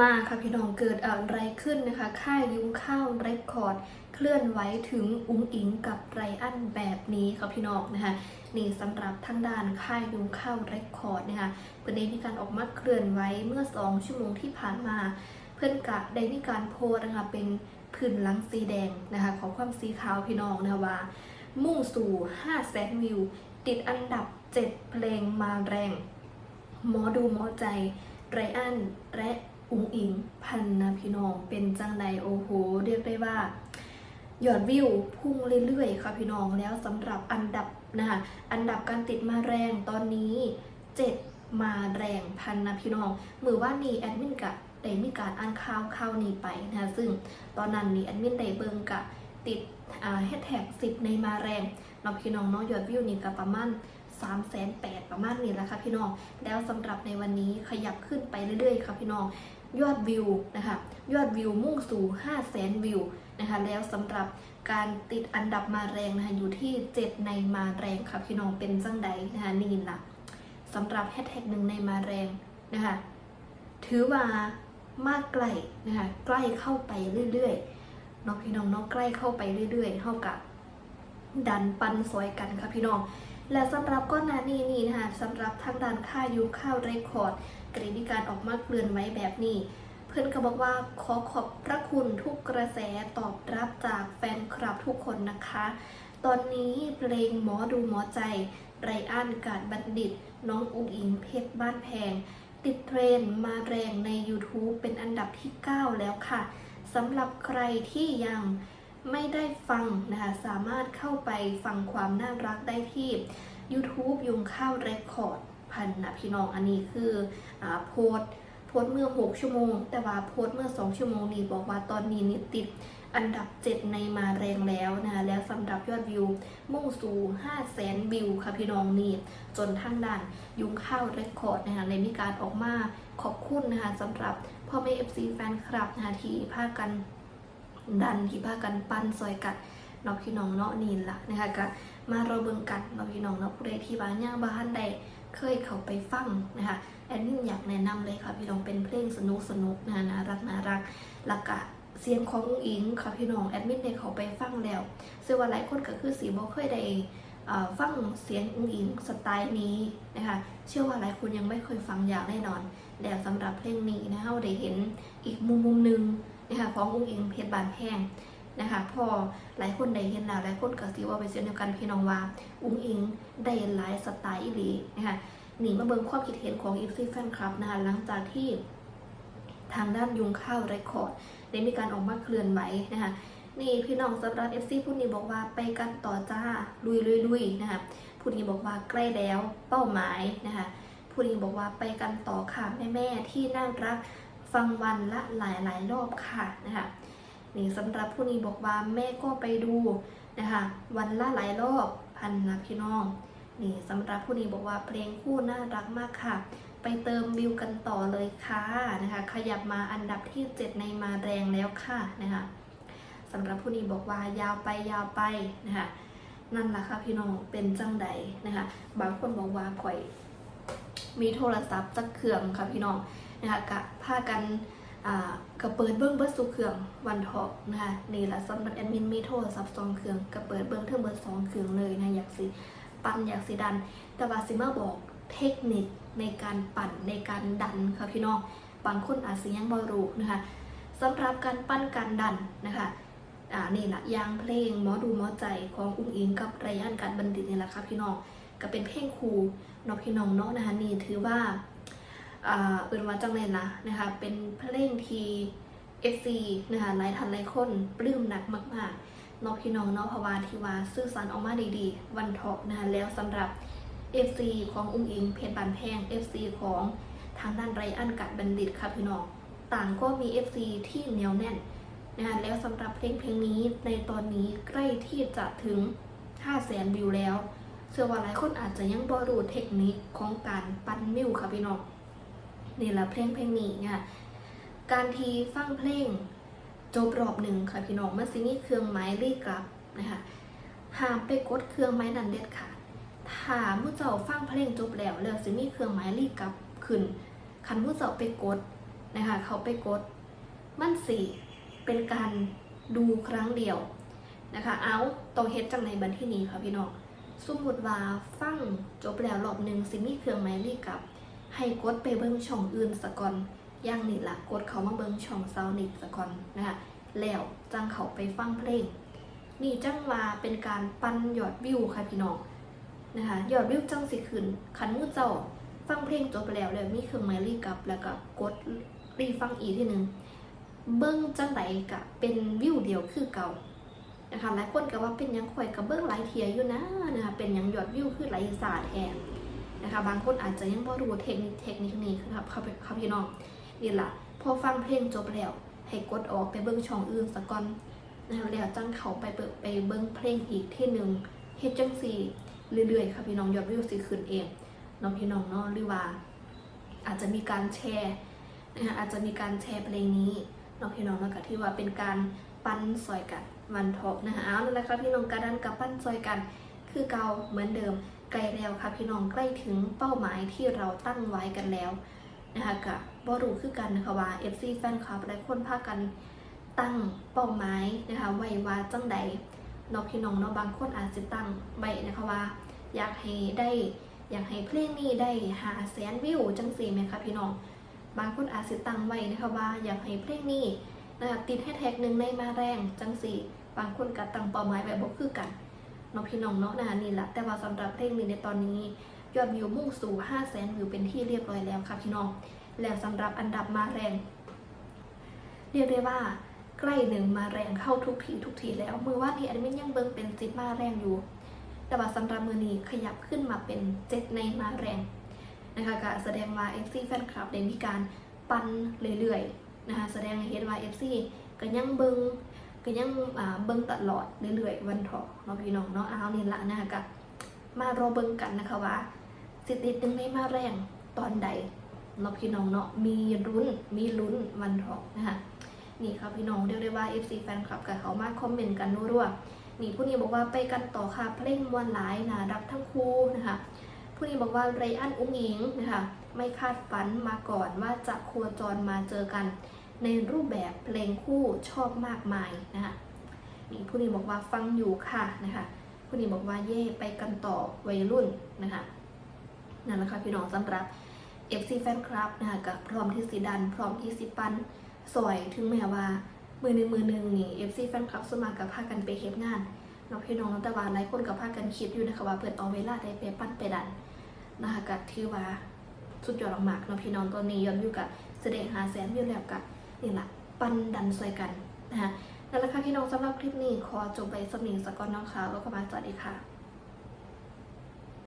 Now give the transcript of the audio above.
มาค่ะพี่น้องเกิดอะไรขึ้นนะคะค่ายยุ้งข้าวเรคคอร์ด เคลื่อนไหวถึงอุ้งอิงกับไรอันแบบนี้ค่ะพี่น้องนะคะนี่สำหรับทางด้านค่ายยุ้งข้าวเรคคอร์ดนะคะประเด็นมีการออกมาเคลื่อนไหวเมื่อ 2 ชั่วโมงที่ผ่านมา เพื่อนกะได้มีการโพสนะคะเป็นพื้นหลังสีแดงนะคะขอความสีขาวพี่น้องนะคะว่า มุ่งสู่5แสนวิว ติดอันดับ 7 เพลงมาแรง หมอดูหมอใจไรอันและ อุ๋งอิงพันนะพี่น้อง เป็นจังใดโอ้โห เรียกได้ว่ายอดวิวพุ่งเรื่อยๆ ค่ะพี่น้องแล้วสำหรับอันดับนะคะอันดับการติดมาแรงตอนนี้ 7 มาแรงพันนะพี่น้องมือว่านี่แอดมินกะได้มีการอ่านข่าวข่าวนี้ไปนะคะซึ่งตอนนั้นนี่แอดมินได้เบิงกะติดแฮชแท็กสิบในมาแรงเนาพี่น้องเนาะยอดวิวนี่ก็ประมาณ3 8 0 0 0ประมาณนี้แหละค่ะพี่น้อง แล้วสำหรับในวันนี้ขยับขึ้นไปเรื่อยๆ ค่ะพี่น้อง ยอดวิวนะคะยอดวิวมุ่งสู่5 0 0แสนวิวนะคะแล้วสำหรับการติดอันดับมาแรงนะคะอยู่ที่ 7 ในมาแรงค่ะพี่น้องเป็นจังใดนะคะนี่ล่ะสำหรับแฮชแท็กหนึ่งในมาแรงนะคะถือว่ามากไกลนะคะใกล้เข้าไปเรื่อยๆเนาะพี่น้องเนาะใกล้เข้าไปเรื่อยๆเท่ากับดันปันซอยกันค่ะพี่น้อง และสำหรับก้อนหนานี้นี่นะคะสำหรับทางด้านค่ายุข้าวเรคคอร์ดกรณีการออกมาเกลื่อนไว้แบบนี้ เพื่อนก็บอกว่าขอขอบพระคุณทุกกระแสตอบรับจากแฟนคลับทุกคนนะคะ ตอนนี้เพลงหมอดูหมอใจไรอันกาดบัณฑิต น้องอุ๋งอิงเพชรบ้านแพง ติดเทรนมาแรงใน YouTube เป็นอันดับที่ 9 แล้วค่ะสำหรับใครที่ยัง ไม่ได้ฟังนะคะ สามารถเข้าไปฟังความน่ารักได้ที่ YouTube ยุงข้าวเรคคอร์ดพันนะพี่น้องอันนี้คืออโพสต์โพสเมื่อ 6 ชั่วโมง แต่ว่าโพส์เมื่อ 2 ชั่วโมงนี้บอกว่าตอนนี้นี่ติดอันดับ 7 ในมาแรงแล้วนะคะแล้วสำหรับยอดวิว มุ่งสู่5แสนวิวค่ะพี่น้องนี่จนทั้งด้านยุงข้าวเรคคอร์ดนะคะในมีการออกมาขอบคุณนะคะสำหรับพ่อแม่ FC แฟนคลับนะคะที่พากัน ดันที่พากันปั้นซอยกัดเนาะพี่น้องเนาะนี่ละนะคะก็มาเราเบิ่งกันเนาพี่น้องเนาะผู้ใดที่บ้านย่างบ้านใดเคยเข้าไปฟังนะคะแอดมินอยากแนะนำเลยค่ะพี่น้องเป็นเพลงสนุกสนุกนะคะรักนารักล้วก็เสียงของอุ้งอิงค่ะพี่น้องแอดมินได้เข้าไปฟังแล้วซึ่งว่าหลายคนก็คือสีบ่เคยได้ฟังเสียงอุ้งอิงสไตล์นี้นะคะเชื่อว่าหลายคนยังไม่เคยฟังอย่างแน่นอนแล้วสำหรับเพลงนี้นะคะเราได้เห็นอีกมุมมุมหนึ่ง นะคะของอุ้งอิงเพชรบานแพงนะคะพอหลายคนได้เห็นแล้วหลายคนก็สิว่าไปเช่นเดียวกันพี่น้องว่า อุ้งอิงได้หลายสไตล์อีหลีนะคะนี่มาเบิ่งความคิดเห็นของอีฟซี่แฟนคลับนะคะหลังจากที่ทางด้านยุงข้าวเรคอร์ดได้มีการออกมาเคลื่อนไหวนะคะนี่พี่น้องสำหรับเอฟซีผู้นี้บอกว่าไปกันต่อจ้าลุยลุยลุยนะคะผู้นี้บอกว่าใกล้แล้วเป้าหมายนะคะผู้นี้บอกว่าไปกันต่อค่ะแม่แม่ที่น่ารัก ฟังวันละหลายหลายรอบค่ะนะคะนี่สำหรับผู้นี้บอกว่าแม่ก็ไปดูนะคะวันละหลายรอบพันนะพี่น้องนี่สำหรับผู้นี้บอกว่าเพลงคู่น่ารักมากค่ะ ไปเติมวิวกันต่อเลยค่ะนะคะ ขยับมาอันดับที่ 7 ในมาแรงแล้วค่ะนะคะสำหรับผู้นี้บอกว่ายาวไปยาวไปนะคะนั่นแหละค่ะพี่น้องเป็นจังใดนะคะ บางคนบอกว่าข่อย มีโทรศัพท์จักเครื่องค่ะพี่น้อง นะคะกะพากันอ่าก็เปิดเบิ้งเบิร์สูเครื่องวันทอกนะคะนี่แหละสำหรับแอดมินมีโทรศัพท์สองเครื่องก็เปิดเบิ้งเทั้งเบิร์สองเครื่องเลยนะอยากสิปั่นอยากสิดัน แต่ว่าสิมาบอกเทคนิคในการปั่นในการดันค่ะพี่น้องบางคนอาจสิยังบ่รู้นะคะสำหรับการปั้นการดันนะคะอ่านี่แหละยางเพลงหมอดูหมอใจของอุ้งอิงกับไรอันการบัณฑิตนี่แหละค่ะพี่น้องก็เป็นเพลงครูเนาะพี่น้องเนาะนะคะนี่ถือว่า เอินว่าจังเลยนะนะคะ เป็นเพลงทีเอฟซีนะคะหลายทันหลายคนปลื้มหนักมากๆนอพี่น้องนาะเพราวาที่ว่าสื่อสารออกมาดีๆ วันทอกนะคะแล้วสำหรับ FC ของอุ้งอิงเพชรบานแพง FC ของทางด้านไรอันกัดบัณฑิตค่ะพี่น้องต่างก็มี FC ที่เหนียวแน่นนะคะแล้วสำหรับเพลงเพลงนี้ในตอนนี้ใกล้ที่จะถึง 5 0 0 0 0 0วิวแล้วเชื่อว่าหลายคนอาจจะยังบ่รู้เทคนิคของการปั้นมิวค่ะพี่น้อง นี่แหละเพลงเพลงนี้เนี่ยการทีฟังเพลงจบรอบหนึ่งค่ะพี่น้องมันสิมีเครื่องไม้รีกลับนะคะห้ามไปกดเครื่องไม้นันเด็ดค่ะถ้าผู้เจ้าฟังเพลงจบแล้วแล้วสิมีเครื่องไม้รีกลับขึ้นคันผู้เจ้าไปกดนะคะเขาไปกด มันสี่เป็นการดูครั้งเดียวนะคะเอาต้องเฮ็ดจังในบันที่นี้ค่ะพี่น้องสมมติว่าฟังจบแล้วรอบหนึ่งสิมีเครื่องหมายเลขกลับ ให้กดไปเบิ้งช่องอื่นสะก่อนอย่างนี้ละกดเขามาเบิ้งช่องซาวนิดสะก่อนนะคะแล้วจังเขาไปฟังเพลง นี่จังว่าเป็นการปั้นยอดวิวค่ะพี่น้องนะคะยอดวิวจังสิขึ้นคันมือเจ้าฟังเพลงจบไปแล้วแล้วมีเครื่องหมายรีกลับ แล้วก็กดรีฟังอีกทีหนึ่งเบิ้งจังไดกะเป็นวิวเดียวคือเก่านะคะหลายคนก็ว่าเป็นยังข่อยกับเบิ้งหลายเทียอยู่นะนะคะเป็นยังยอดวิวคือไหลสาดแทน นะคะ บางคนอาจจะยังบ่รู้เทคนิคเทคนิคนี้ครับครับครับพี่น้องนี่แหละพอฟังเพลงจบแล้ว ให้กดออกไปเบิ้งช่องอื่นสะก่อนนะคะแล้วจังเขาไปเปิดไปเบิ้งเพลงอีกที่หนึ่งเฮ็ดจังสี่เรื่อยๆค่ะพี่น้องยอดวิวสิขึ้นเองน้องพี่น้องเนาะหรือว่า อาจจะมีการแชร์นะคะอาจจะมีการแชร์เพลงนี้น้องพี่น้องแล้วก็ที่ว่าเป็นการปั้นซอยกันวันทอกนะคะเอานั่นแหละค่ะพี่น้องกระดันกับปั้นซอยกัน คือเก่าเหมือนเดิมใกล้แล้วค่ะพี่น้องใกล้ถึงเป้าหมายที่เราตั้งไว้กันแล้วนะคะกับบรู้คือกันนะคะว่า FC แฟนคลับหลายคนพากันตั้งเป้าหมายนะคะไว้ว่าจังใดนาะพี่น้องเนาะบางคนอาจจะตั้งไว้นะคะว่า อยากให้ได้อยากให้เพลงนี้ได้หาแสนวิวจังสีไหมคะพี่น้อง บางคนอาจจะตั้งไว้นะคะว่า อยากให้เพลงนี้นะคะติดให้แท็กหนึ่งในมาแรงจังสี่ บางคนก็ตั้งเป้าหมายแบบบ่คือกัน นาะพี่น้องเนาะนะคะนี่แหละแต่ว่าสำหรับเพลงนี้ในตอนนี้ ยอดวิวมุ่งสู่5แสนวิวเป็นที่เรียบร้อยแล้วค่ะพี่น้อง แล้วสำหรับอันดับมาแรง เรียกได้ว่าใกล้หนึ่งมาแรงเข้าทุกทีทุกทีแล้วมือว่าที่แอดมินยังเบิ่งเป็นจิตมาแรงอยู่ แต่ว่าสำหรับมือนี้ขยับขึ้นมาเป็นเจ็ดในมาแรงนะคะก็แสดงว่า FC แฟนคลับได้มีการปันเรื่อยๆนะคะแสดงให้เห็นว่า FC ก็ยังเบิ่ง ก็ยังเบิ่งตลอดเรื่อยๆวันเถาะเนาะพี่น้องเนาะเอาเนี่ละนะคะก็มารอเบิ่งกันนะคะว่าสิติดหนึ่งในมาแรงตอนใดเนาะพี่น้องเนาะมีรุ้นมีลุ้นวันเถาะนะคะนี่ครับพี่น้องเรียกได้ว่า FC แฟนคลับกับเขามาคอมเมนต์กันรัวๆนี่ผู้นี้บอกว่าไปกันต่อค่ะเพลงมวนหลายนะรักทั้งคู่นะคะผู้นี้บอกว่าไรอันอุ้งอิงนะคะไม่คาดฝันมาก่อนว่าจะครัวจรมาเจอกัน ในรูปแบบเพลงคู่ชอบมากมายนะคะนี่ผู้นี้บอกว่าฟังอยู่ค่ะนะคะผู้นี้บอกว่าเย่ไปกันต่อวัยรุ่นนะคะนั่นแหละค่ะพี่น้องสำหรับ FC แฟนคลับนะคะกับพร้อมที่สีดัน พร้อมที่สิปันสวยถึงแม้ว่ามือหนึ่งมือหนึ่งนี่ FC แฟนคลับสวนมากับพากันไปเฮ็ดงานเน้องพี่น้องแต่ว่าหลายคนกับพากันคิดอยู่นะคะว่าเปิดเอาเวลาได้ไปปั้นไปดันนะคะกับที่ว่าสุดยอดมากเน้องพี่น้องตอนนี้ย้อนอยู่กับแสดงหาแสนอยู่แล้วกับ นี่แหละปั้นดันสวยกันนะคะนั่นแหละค่ะพี่น้องสำหรับคลิปนี้ขอจบไปสำนียงสกอนน้องค่ะแล้วก็มาสวัสดีค่ะ